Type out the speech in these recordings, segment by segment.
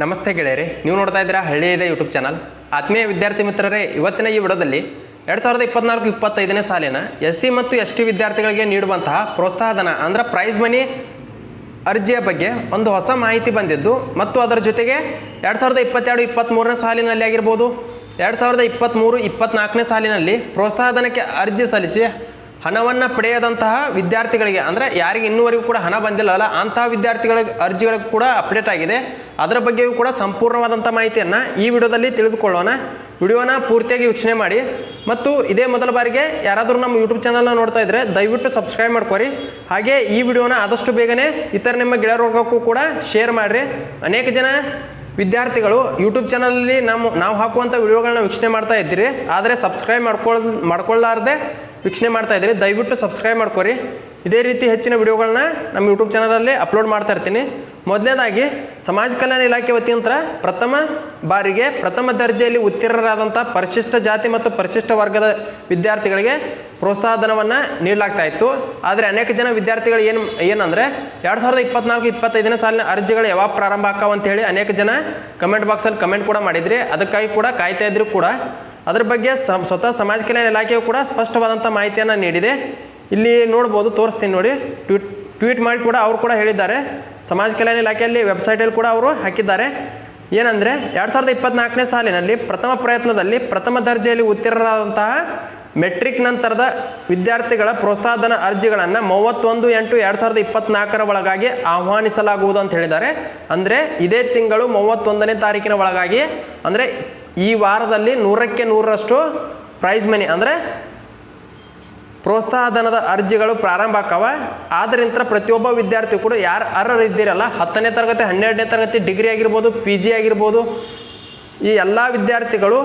ನಮಸ್ತೆ ಗೆಳೆಯರಿ, ನೀವು ನೋಡ್ತಾ ಇದ್ದೀರಾ ಹಳ್ಳಿ ಇದೆ ಯೂಟ್ಯೂಬ್ ಚಾನಲ್ ಆತ್ಮೀಯ ವಿದ್ಯಾರ್ಥಿ ಮಿತ್ರರೇ, ಇವತ್ತಿನ ಈ ವಿಡಿಯೋದಲ್ಲಿ ಎರಡು ಸಾವಿರದ ಇಪ್ಪತ್ನಾಲ್ಕು ಇಪ್ಪತ್ತೈದನೇ ಸಾಲಿನ ಎಸ್ ಸಿ ಮತ್ತು ಎಸ್ ಟಿ ವಿದ್ಯಾರ್ಥಿಗಳಿಗೆ ನೀಡುವಂತಹ ಪ್ರೋತ್ಸಾಹಧನ, ಅಂದರೆ ಪ್ರೈಸ್ ಮನಿ ಅರ್ಜಿಯ ಬಗ್ಗೆ ಒಂದು ಹೊಸ ಮಾಹಿತಿ ಬಂದಿದ್ದು, ಮತ್ತು ಅದರ ಜೊತೆಗೆ ಎರಡು ಸಾವಿರದ ಇಪ್ಪತ್ತೆರಡು ಇಪ್ಪತ್ತ್ಮೂರನೇ ಸಾಲಿನಲ್ಲಿ ಆಗಿರ್ಬೋದು. ಎರಡು ಸಾವಿರದ ಇಪ್ಪತ್ತ್ಮೂರು ಇಪ್ಪತ್ತ್ನಾಲ್ಕನೇ ಸಾಲಿನಲ್ಲಿ ಪ್ರೋತ್ಸಾಹಧನಕ್ಕೆ ಅರ್ಜಿ ಸಲ್ಲಿಸಿ ಹಣವನ್ನು ಪಡೆಯದಂತಹ ವಿದ್ಯಾರ್ಥಿಗಳಿಗೆ, ಅಂದರೆ ಯಾರಿಗೆ ಇನ್ನೂವರೆಗೂ ಕೂಡ ಹಣ ಬಂದಿಲ್ಲಲ್ಲ ಅಂತಹ ವಿದ್ಯಾರ್ಥಿಗಳ ಅರ್ಜಿಗಳಿಗೆ ಕೂಡ ಅಪ್ಡೇಟ್ ಆಗಿದೆ. ಅದರ ಬಗ್ಗೆಯೂ ಕೂಡ ಸಂಪೂರ್ಣವಾದಂಥ ಮಾಹಿತಿಯನ್ನು ಈ ವಿಡಿಯೋದಲ್ಲಿ ತಿಳಿದುಕೊಳ್ಳೋಣ. ವಿಡಿಯೋನ ಪೂರ್ತಿಯಾಗಿ ವೀಕ್ಷಣೆ ಮಾಡಿ. ಮತ್ತು ಇದೇ ಮೊದಲ ಬಾರಿಗೆ ಯಾರಾದರೂ ನಮ್ಮ ಯೂಟ್ಯೂಬ್ ಚಾನಲ್ನ ನೋಡ್ತಾ ಇದ್ದರೆ ದಯವಿಟ್ಟು ಸಬ್ಸ್ಕ್ರೈಬ್ ಮಾಡ್ಕೊರಿ. ಹಾಗೆ ಈ ವಿಡಿಯೋನ ಆದಷ್ಟು ಬೇಗನೆ ಇತರ ನಿಮ್ಮ ಗೆಳೆಯರ್ಗಕ್ಕೂ ಕೂಡ ಶೇರ್ ಮಾಡಿರಿ. ಅನೇಕ ಜನ ವಿದ್ಯಾರ್ಥಿಗಳು ಯೂಟ್ಯೂಬ್ ಚಾನಲಲ್ಲಿ ನಮ್ಮ, ನಾವು ಹಾಕುವಂಥ ವಿಡಿಯೋಗಳನ್ನ ವೀಕ್ಷಣೆ ಮಾಡ್ತಾ ಇದ್ದೀರಿ. ಆದರೆ ಸಬ್ಸ್ಕ್ರೈಬ್ ಮಾಡ್ಕೊಳ್ ಮಾಡ್ಕೊಳ್ಳಾರ್ದೆ ವೀಕ್ಷಣೆ ಮಾಡ್ತಾ ಇದ್ದೀರಿ, ದಯವಿಟ್ಟು ಸಬ್ಸ್ಕ್ರೈಬ್ ಮಾಡ್ಕೊರಿ. ಇದೇ ರೀತಿ ಹೆಚ್ಚಿನ ವಿಡಿಯೋಗಳನ್ನ ನಮ್ಮ ಯೂಟ್ಯೂಬ್ ಚಾನಲಲ್ಲಿ ಅಪ್ಲೋಡ್ ಮಾಡ್ತಾ ಇರ್ತೀನಿ. ಮೊದಲನೇದಾಗಿ, ಸಮಾಜ ಕಲ್ಯಾಣ ಇಲಾಖೆ ವತಿಯಂತ್ರ ಪ್ರಥಮ ಬಾರಿಗೆ, ಪ್ರಥಮ ದರ್ಜೆಯಲ್ಲಿ ಉತ್ತೀರ್ಣರಾದಂಥ ಪರಿಶಿಷ್ಟ ಜಾತಿ ಮತ್ತು ಪರಿಶಿಷ್ಟ ವರ್ಗದ ವಿದ್ಯಾರ್ಥಿಗಳಿಗೆ ಪ್ರೋತ್ಸಾಹಧನವನ್ನು ನೀಡಲಾಗ್ತಾ ಇತ್ತು. ಆದರೆ ಅನೇಕ ಜನ ವಿದ್ಯಾರ್ಥಿಗಳು ಏನು, ಏನಂದರೆ ಎರಡು ಸಾವಿರದ ಇಪ್ಪತ್ನಾಲ್ಕು, ಇಪ್ಪತ್ತೈದನೇ ಸಾಲಿನ ಅರ್ಜಿಗಳು ಯಾವಾಗ ಪ್ರಾರಂಭ ಆಕಾವ ಅಂತ ಹೇಳಿ ಅನೇಕ ಜನ ಕಮೆಂಟ್ ಬಾಕ್ಸಲ್ಲಿ ಕಮೆಂಟ್ ಕೂಡ ಮಾಡಿದ್ರಿ. ಅದಕ್ಕಾಗಿ ಕೂಡ ಕಾಯ್ತಾ ಇದ್ರು ಕೂಡ ಅದ್ರ ಬಗ್ಗೆ ಸ್ವತಃ ಸಮಾಜ ಕಲ್ಯಾಣ ಇಲಾಖೆಯು ಕೂಡ ಸ್ಪಷ್ಟವಾದಂಥ ಮಾಹಿತಿಯನ್ನು ನೀಡಿದೆ. ಇಲ್ಲಿ ನೋಡ್ಬೋದು, ತೋರಿಸ್ತೀನಿ ನೋಡಿ. ಟ್ವೀಟ್ ಟ್ವೀಟ್ ಮಾಡಿ ಕೂಡ ಅವರು ಕೂಡ ಹೇಳಿದ್ದಾರೆ. ಸಮಾಜ ಕಲ್ಯಾಣ ಇಲಾಖೆಯಲ್ಲಿ ವೆಬ್ಸೈಟಲ್ಲಿ ಕೂಡ ಅವರು ಹಾಕಿದ್ದಾರೆ. ಏನಂದರೆ, ಎರಡು ಸಾವಿರದ ಇಪ್ಪತ್ನಾಲ್ಕನೇ ಸಾಲಿನಲ್ಲಿ ಪ್ರಥಮ ಪ್ರಯತ್ನದಲ್ಲಿ ಪ್ರಥಮ ದರ್ಜೆಯಲ್ಲಿ ಉತ್ತೀರ್ಣರಾದಂತಹ ಮೆಟ್ರಿಕ್ ನಂತರದ ವಿದ್ಯಾರ್ಥಿಗಳ ಪ್ರೋತ್ಸಾಹಧನ ಅರ್ಜಿಗಳನ್ನು ಮೂವತ್ತೊಂದು ಎಂಟು ಎರಡು ಸಾವಿರದ ಇಪ್ಪತ್ನಾಲ್ಕರ ಒಳಗಾಗಿ ಆಹ್ವಾನಿಸಲಾಗುವುದು ಅಂತ ಹೇಳಿದ್ದಾರೆ. ಅಂದರೆ ಇದೇ ತಿಂಗಳು ಮೂವತ್ತೊಂದನೇ ತಾರೀಕಿನ ಒಳಗಾಗಿ, ಅಂದರೆ ಈ ವಾರದಲ್ಲಿ ನೂರಕ್ಕೆ ನೂರರಷ್ಟು ಪ್ರೈಸ್ ಮನಿ ಅಂದರೆ ಪ್ರೋತ್ಸಾಹಧನದ ಅರ್ಜಿಗಳು ಪ್ರಾರಂಭ ಆಕವ ಆದ್ದರಿಂದ ಪ್ರತಿಯೊಬ್ಬ ವಿದ್ಯಾರ್ಥಿ ಕೂಡ ಯಾರು ಅರ್ಹರು ಇದ್ದೀರಲ್ಲ, ಹತ್ತನೇ ತರಗತಿ, ಹನ್ನೆರಡನೇ ತರಗತಿ ಡಿಗ್ರಿ ಆಗಿರ್ಬೋದು ಪಿ ಜಿ ಆಗಿರ್ಬೋದು, ಈ ಎಲ್ಲ ವಿದ್ಯಾರ್ಥಿಗಳು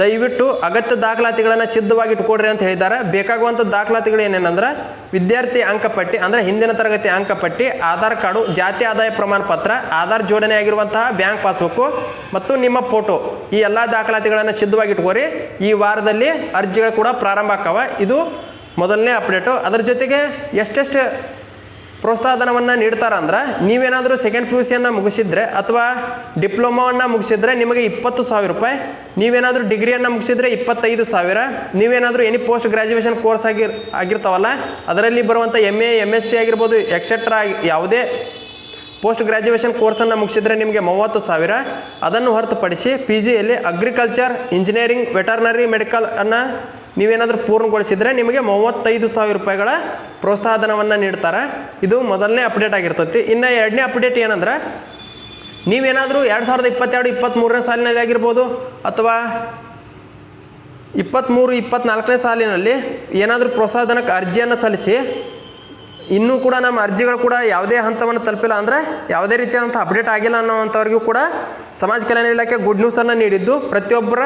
ದಯವಿಟ್ಟು ಅಗತ್ಯ ದಾಖಲಾತಿಗಳನ್ನು ಸಿದ್ಧವಾಗಿ ಇಟ್ಕೊಡ್ರಿ ಅಂತ ಹೇಳಿದ್ದಾರೆ. ಬೇಕಾಗುವಂಥ ದಾಖಲಾತಿಗಳು ಏನೇನಂದ್ರೆ ವಿದ್ಯಾರ್ಥಿ ಅಂಕಪಟ್ಟಿ ಅಂದರೆ ಹಿಂದಿನ ತರಗತಿ ಅಂಕಪಟ್ಟಿ ಆಧಾರ್ ಕಾರ್ಡು, ಜಾತಿ ಆದಾಯ ಪ್ರಮಾಣ ಪತ್ರ, ಆಧಾರ್ ಜೋಡಣೆ ಆಗಿರುವಂತಹ ಬ್ಯಾಂಕ್ ಪಾಸ್ಬುಕ್ಕು ಮತ್ತು ನಿಮ್ಮ ಫೋಟೋ ಈ ಎಲ್ಲ ದಾಖಲಾತಿಗಳನ್ನು ಸಿದ್ಧವಾಗಿ ಇಟ್ಕೋರಿ ಈ ವಾರದಲ್ಲಿ ಅರ್ಜಿಗಳು ಕೂಡ ಪ್ರಾರಂಭ ಆಕ್ಕವ ಇದು ಮೊದಲನೇ ಅಪ್ಡೇಟು. ಅದರ ಜೊತೆಗೆ ಎಷ್ಟೆಷ್ಟು ಪ್ರೋತ್ಸಾಹಧನವನ್ನು ನೀಡ್ತಾರಂದ್ರೆ ನೀವೇನಾದರೂ ಸೆಕೆಂಡ್ ಪಿ ಯು ಸಿಯನ್ನು ಮುಗಿಸಿದ್ರೆ ಅಥವಾ ಡಿಪ್ಲೊಮಾವನ್ನು ಮುಗಿಸಿದ್ರೆ ನಿಮಗೆ ಇಪ್ಪತ್ತು ಸಾವಿರ ರೂಪಾಯಿ, ನೀವೇನಾದರೂ ಡಿಗ್ರಿಯನ್ನು ಮುಗಿಸಿದ್ರೆ ಇಪ್ಪತ್ತೈದು ಸಾವಿರ, ನೀವೇನಾದರೂ ಎನಿ ಪೋಸ್ಟ್ ಗ್ರ್ಯಾಜುಯೇಷನ್ ಕೋರ್ಸ್ ಆಗಿ ಆಗಿರ್ತಾವಲ್ಲ, ಅದರಲ್ಲಿ ಬರುವಂಥ M A M S C ಆಗಿರ್ಬೋದು ಎಕ್ಸೆಟ್ರಾ ಯಾವುದೇ ಪೋಸ್ಟ್ ಗ್ರ್ಯಾಜುಯೇಷನ್ ಕೋರ್ಸನ್ನು ಮುಗಿಸಿದ್ರೆ ನಿಮಗೆ ಮೂವತ್ತು ಸಾವಿರ, ಅದನ್ನು ಹೊರತುಪಡಿಸಿ ಪಿ ಜಿಯಲ್ಲಿ ಅಗ್ರಿಕಲ್ಚರ್ ಇಂಜಿನಿಯರಿಂಗ್ ವೆಟರ್ನರಿ ಮೆಡಿಕಲ್ ಅನ್ನು ನೀವೇನಾದರೂ ಪೂರ್ಣಗೊಳಿಸಿದರೆ ನಿಮಗೆ ಮೂವತ್ತೈದು ಸಾವಿರ ರೂಪಾಯಿಗಳ ಪ್ರೋತ್ಸಾಹಧನವನ್ನು ನೀಡ್ತಾರೆ. ಇದು ಮೊದಲನೇ ಅಪ್ಡೇಟ್ ಆಗಿರ್ತೈತಿ. ಇನ್ನು ಎರಡನೇ ಅಪ್ಡೇಟ್ ಏನಂದ್ರೆ, ನೀವೇನಾದರೂ ಎರಡು ಸಾವಿರದ ಇಪ್ಪತ್ತೆರಡು ಇಪ್ಪತ್ತ್ಮೂರನೇ ಸಾಲಿನಲ್ಲಿ ಆಗಿರ್ಬೋದು ಅಥವಾ ಇಪ್ಪತ್ತ್ಮೂರು ಇಪ್ಪತ್ತ್ನಾಲ್ಕನೇ ಸಾಲಿನಲ್ಲಿ ಏನಾದರೂ ಪ್ರೋತ್ಸಾಹಧನಕ್ಕೆ ಅರ್ಜಿಯನ್ನು ಸಲ್ಲಿಸಿ, ಇನ್ನೂ ಕೂಡ ನಮ್ಮ ಅರ್ಜಿಗಳು ಕೂಡ ಯಾವುದೇ ಹಂತವನ್ನು ತಲುಪಿಲ್ಲ ಅಂದರೆ ಯಾವುದೇ ರೀತಿಯಾದಂಥ ಅಪ್ಡೇಟ್ ಆಗಿಲ್ಲ ಅನ್ನೋವಂಥವ್ರಿಗೂ ಕೂಡ ಸಮಾಜ ಕಲ್ಯಾಣ ಇಲಾಖೆ ಗುಡ್ ನ್ಯೂಸನ್ನು ನೀಡಿದ್ದು ಪ್ರತಿಯೊಬ್ಬರ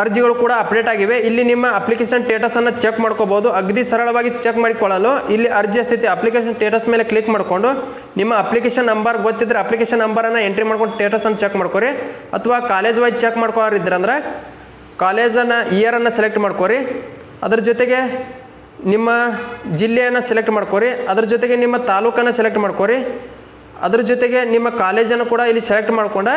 ಅರ್ಜಿಗಳು ಕೂಡ ಅಪ್ಡೇಟ್ ಆಗಿವೆ. ಇಲ್ಲಿ ನಿಮ್ಮ ಅಪ್ಲಿಕೇಶನ್ ಸ್ಟೇಟಸನ್ನು ಚೆಕ್ ಮಾಡ್ಕೋಬೋದು ಅಗದಿ ಸರಳವಾಗಿ ಚೆಕ್ ಮಾಡಿಕೊಳ್ಳಲು ಇಲ್ಲಿ ಅರ್ಜಿಯ ಸ್ಥಿತಿ ಅಪ್ಲಿಕೇಶನ್ ಸ್ಟೇಟಸ್ ಮೇಲೆ ಕ್ಲಿಕ್ ಮಾಡಿಕೊಂಡು ನಿಮ್ಮ ಅಪ್ಲಿಕೇಶನ್ ನಂಬರ್ ಗೊತ್ತಿದ್ದರೆ ಅಪ್ಲಿಕೇಶನ್ ನಂಬರನ್ನು ಎಂಟ್ರಿ ಮಾಡ್ಕೊಂಡು ಸ್ಟೇಟಸನ್ನು ಚೆಕ್ ಮಾಡ್ಕೊರಿ. ಅಥವಾ ಕಾಲೇಜ್ ವೈಸ್ ಚೆಕ್ ಮಾಡ್ಕೊಂಡಿದ್ರಂದ್ರೆ ಕಾಲೇಜನ್ನು ಇಯರನ್ನು ಸೆಲೆಕ್ಟ್ ಮಾಡ್ಕೊರಿ. ಅದ್ರ ಜೊತೆಗೆ ನಿಮ್ಮ ಜಿಲ್ಲೆಯನ್ನು ಸೆಲೆಕ್ಟ್ ಮಾಡ್ಕೊರಿ. ಅದ್ರ ಜೊತೆಗೆ ನಿಮ್ಮ ತಾಲೂಕನ್ನು ಸೆಲೆಕ್ಟ್ ಮಾಡ್ಕೊರಿ. ಅದ್ರ ಜೊತೆಗೆ ನಿಮ್ಮ ಕಾಲೇಜನ್ನು ಕೂಡ ಇಲ್ಲಿ ಸೆಲೆಕ್ಟ್ ಮಾಡ್ಕೊಂಡ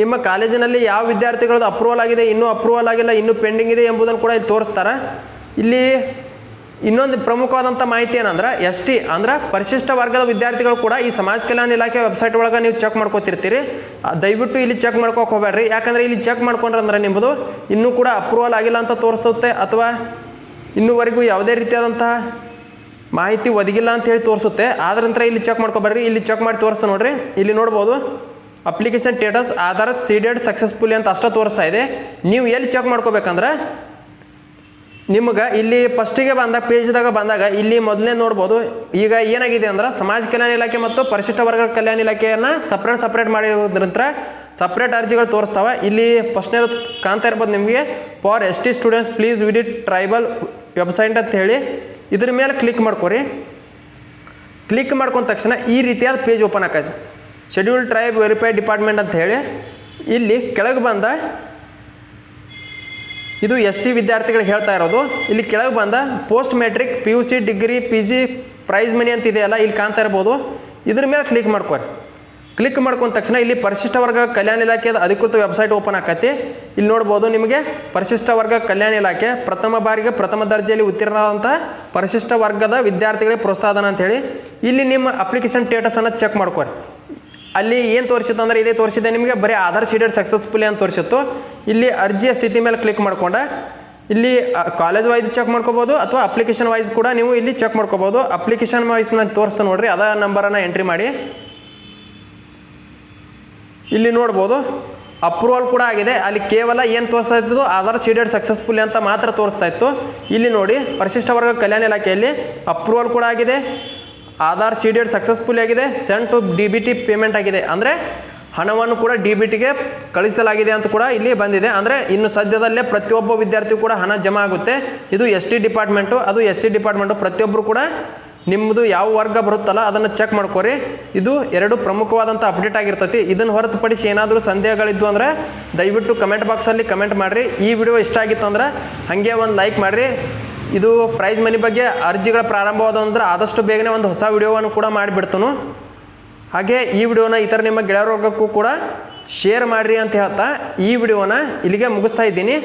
ನಿಮ್ಮ ಕಾಲೇಜಿನಲ್ಲಿ ಯಾವ ವಿದ್ಯಾರ್ಥಿಗಳದ್ದು ಅಪ್ರೂವಲ್ ಆಗಿದೆ, ಇನ್ನೂ ಅಪ್ರೂವಲ್ ಆಗಿಲ್ಲ, ಇನ್ನೂ ಪೆಂಡಿಂಗ್ ಇದೆ ಎಂಬುದನ್ನು ಕೂಡ ಇಲ್ಲಿ ತೋರಿಸ್ತಾರೆ. ಇಲ್ಲಿ ಇನ್ನೊಂದು ಪ್ರಮುಖವಾದಂಥ ಮಾಹಿತಿ ಏನಂದ್ರೆ, ಎಸ್ ಟಿ ಅಂದ್ರೆ ಪರಿಶಿಷ್ಟ ವರ್ಗದ ವಿದ್ಯಾರ್ಥಿಗಳು ಕೂಡ ಈ ಸಮಾಜ ಕಲ್ಯಾಣ ಇಲಾಖೆ ವೆಬ್ಸೈಟ್ ಒಳಗೆ ನೀವು ಚೆಕ್ ಮಾಡ್ಕೋತಿರ್ತೀರಿ. ದಯವಿಟ್ಟು ಇಲ್ಲಿ ಚೆಕ್ ಮಾಡ್ಕೋಕೆ ಹೋಗ್ಬೇಡ್ರಿ ಯಾಕಂದರೆ ಇಲ್ಲಿ ಚೆಕ್ ಮಾಡ್ಕೊಂಡ್ರೆ ಅಂದ್ರೆ ನಿಮ್ಮದು ಇನ್ನೂ ಕೂಡ ಅಪ್ರೂವಲ್ ಆಗಿಲ್ಲ ಅಂತ ತೋರಿಸುತ್ತೆ ಅಥವಾ ಇನ್ನೂವರೆಗೂ ಯಾವುದೇ ರೀತಿಯಾದಂತಹ ಮಾಹಿತಿ ಒದಗಿಲ್ಲ ಅಂತ ಹೇಳಿ ತೋರಿಸುತ್ತೆ. ಆದ್ರ ನಂತರ ಇಲ್ಲಿ ಚೆಕ್ ಮಾಡ್ಕೊಬೇಡ್ರಿ ಇಲ್ಲಿ ಚೆಕ್ ಮಾಡಿ ತೋರಿಸ್ತಾ ನೋಡ್ರಿ. ಇಲ್ಲಿ ನೋಡ್ಬೋದು. Application status Aadhaar seeded successfully ಅಂತ ಅಷ್ಟೇ ತೋರಿಸ್ತಾ ಇದೆ. ನೀವು ಎಲ್ಲಿ ಚೆಕ್ ಮಾಡ್ಕೋಬೇಕಂದ್ರೆ, ನಿಮ್ಗೆ ಇಲ್ಲಿ ಫಸ್ಟಿಗೆ ಬಂದಾಗ ಪೇಜ್ದಾಗ ಬಂದಾಗ ಇಲ್ಲಿ ಮೊದಲನೇ ನೋಡ್ಬೋದು. ಈಗ ಏನಾಗಿದೆ ಅಂದ್ರೆ, ಸಮಾಜ ಕಲ್ಯಾಣ ಇಲಾಖೆ ಮತ್ತು ಪರಿಶಿಷ್ಟ ವರ್ಗದ ಕಲ್ಯಾಣ ಇಲಾಖೆಯನ್ನು ಸಪ್ರೇಟ್ ಸಪ್ರೇಟ್ ನಂತರ ಸಪ್ರೇಟ್ ಅರ್ಜಿಗಳು ತೋರಿಸ್ತಾವೆ. ಇಲ್ಲಿ ಫಸ್ಟ್ನೇದು ಕಾಣ್ತಾ ಇರ್ಬೋದು ನಿಮಗೆ. For S T students please visit tribal website ಅಂತ ಹೇಳಿ. ಇದ್ರ ಮೇಲೆ ಕ್ಲಿಕ್ ಮಾಡ್ಕೋರಿ. ಕ್ಲಿಕ್ ಮಾಡ್ಕೊಂಡ ತಕ್ಷಣ ಈ ರೀತಿಯಾದ ಪೇಜ್ ಓಪನ್ ಆಕೈತೆ ಶೆಡ್ಯೂಲ್ ಟ್ರೈಬ್ ವೆರಿಫೈ ಡಿಪಾರ್ಟ್ಮೆಂಟ್ ಅಂತ ಹೇಳಿ, ಇಲ್ಲಿ ಕೆಳಗೆ ಬಂದ ಇದು ಎಸ್ ಟಿ ವಿದ್ಯಾರ್ಥಿಗಳು ಹೇಳ್ತಾ ಇರೋದು. ಇಲ್ಲಿ ಕೆಳಗೆ ಬಂದ post matric P U C degree P G prize money ಅಂತ ಇದೆಯಲ್ಲ, ಇಲ್ಲಿ ಕಾಣ್ತಾ ಇರ್ಬೋದು. ಇದ್ರ ಮೇಲೆ ಕ್ಲಿಕ್ ಮಾಡ್ಕೊರಿ ಕ್ಲಿಕ್ ಮಾಡ್ಕೊಂಡ ತಕ್ಷಣ ಇಲ್ಲಿ ಪರಿಶಿಷ್ಟ ವರ್ಗ ಕಲ್ಯಾಣ ಇಲಾಖೆದ ಅಧಿಕೃತ ವೆಬ್ಸೈಟ್ ಓಪನ್ ಆಕತಿ. ಇಲ್ಲಿ ನೋಡ್ಬೋದು ನಿಮಗೆ ಪರಿಶಿಷ್ಟ ವರ್ಗ ಕಲ್ಯಾಣ ಇಲಾಖೆ, ಪ್ರಥಮ ಬಾರಿಗೆ ಪ್ರಥಮ ದರ್ಜೆಯಲ್ಲಿ ಉತ್ತೀರ್ಣರಾದಂಥ ಪರಿಶಿಷ್ಟ ವರ್ಗದ ವಿದ್ಯಾರ್ಥಿಗಳಿಗೆ ಪ್ರೋತ್ಸಾಹನ ಅಂತೇಳಿ ಇಲ್ಲಿ ನಿಮ್ಮ ಅಪ್ಲಿಕೇಶನ್ ಸ್ಟೇಟಸನ್ನು ಚೆಕ್ ಮಾಡ್ಕೊರಿ. ಅಲ್ಲಿ ಏನು ತೋರಿಸಿತ್ತು ಅಂದರೆ ಇದೇ ತೋರಿಸಿದೆ ನಿಮಗೆ ಬರೀ ಆಧಾರ್ ಸೀಡೆಡ್ ಸಕ್ಸಸ್ಫುಲಿ ಅಂತ ತೋರಿಸಿತ್ತು? ಇಲ್ಲಿ ಅರ್ಜಿಯ ಸ್ಥಿತಿ ಮೇಲೆ ಕ್ಲಿಕ್ ಮಾಡ್ಕೊಂಡ. ಇಲ್ಲಿ ಕಾಲೇಜ್ ವೈಸ್ ಚೆಕ್ ಮಾಡ್ಕೋಬೋದು ಅಥವಾ ಅಪ್ಲಿಕೇಶನ್ ವೈಸ್ ಕೂಡ ನೀವು ಇಲ್ಲಿ ಚೆಕ್ ಮಾಡ್ಕೋಬೋದು. ಅಪ್ಲಿಕೇಶನ್ ವೈಸ್ ನಾನು ತೋರಿಸ್ತಾ ನೋಡ್ರಿ, ಅದ ನಂಬರನ್ನು ಎಂಟ್ರಿ ಮಾಡಿ. ಇಲ್ಲಿ ನೋಡ್ಬೋದು ಅಪ್ರೂವಲ್ ಕೂಡ ಆಗಿದೆ. ಅಲ್ಲಿ ಕೇವಲ ಏನು ತೋರಿಸ್ತಾ ಇತ್ತು ಆಧಾರ್ ಸೀಡೆಡ್ ಸಕ್ಸಸ್ಫುಲ್ ಅಂತ ಮಾತ್ರ ತೋರಿಸ್ತಾ ಇತ್ತು. ಇಲ್ಲಿ ನೋಡಿ, ಪರಿಶಿಷ್ಟ ವರ್ಗ ಕಲ್ಯಾಣ ಇಲಾಖೆಯಲ್ಲಿ ಅಪ್ರೂವಲ್ ಕೂಡ ಆಗಿದೆ. ಆಧಾರ್ ಸೀಡೆಡ್ ಸಕ್ಸಸ್ಫುಲ್ ಆಗಿದೆ send to D B T payment ಆಗಿದೆ. ಅಂದರೆ ಹಣವನ್ನು ಕೂಡ ಡಿ ಬಿ ಟಿಗೆ ಕಳಿಸಲಾಗಿದೆ ಅಂತ ಕೂಡ ಇಲ್ಲಿ ಬಂದಿದೆ. ಅಂದರೆ ಇನ್ನು ಸದ್ಯದಲ್ಲೇ ಪ್ರತಿಯೊಬ್ಬ ವಿದ್ಯಾರ್ಥಿ ಕೂಡ ಹಣ ಜಮಾ ಆಗುತ್ತೆ. ಇದು ಎಸ್ ಟಿ ಡಿಪಾರ್ಟ್ಮೆಂಟು ಅದು ಎಸ್ ಸಿ ಡಿಪಾರ್ಟ್ಮೆಂಟು ಪ್ರತಿಯೊಬ್ಬರು ಕೂಡ ನಿಮ್ಮದು ಯಾವ ವರ್ಗ ಬರುತ್ತಲ್ಲ ಅದನ್ನು ಚೆಕ್ ಮಾಡ್ಕೊರಿ. ಇದು ಎರಡು ಪ್ರಮುಖವಾದಂಥ ಅಪ್ಡೇಟ್ ಆಗಿರ್ತೈತಿ. ಇದನ್ನು ಹೊರತುಪಡಿಸಿ ಏನಾದರೂ ಸಂದೇಹಗಳಿದ್ದು ಅಂದರೆ ದಯವಿಟ್ಟು ಕಮೆಂಟ್ ಬಾಕ್ಸಲ್ಲಿ ಕಮೆಂಟ್ ಮಾಡಿರಿ. ಈ ವಿಡಿಯೋ ಇಷ್ಟ ಆಗಿತ್ತು ಅಂದರೆ ಹಾಗೆ ಒಂದು ಲೈಕ್ ಮಾಡಿರಿ. ಇದು ಪ್ರೈಸ್ ಮನಿ ಬಗ್ಗೆ ಅರ್ಜಿಗಳ ಪ್ರಾರಂಭವಾದ ಅಂದ್ರೆ ಆದಷ್ಟು ಬೇಗನೆ ಒಂದು ಹೊಸ ವಿಡಿಯೋವನ್ನು ಕೂಡ ಮಾಡಿಬಿಡ್ತನು. ಹಾಗೆ ಈ ವಿಡಿಯೋನ ಇತರ ನಿಮ್ಮ ಗೆಳೆಯರ ವರ್ಗಕ್ಕೂ ಕೂಡ ಶೇರ್ ಮಾಡಿರಿ ಅಂತ ಹೇಳ್ತಾ ಈ ವಿಡಿಯೋನ ಇಲ್ಲಿಗೆ ಮುಗಿಸ್ತಾ ಇದ್ದೀನಿ.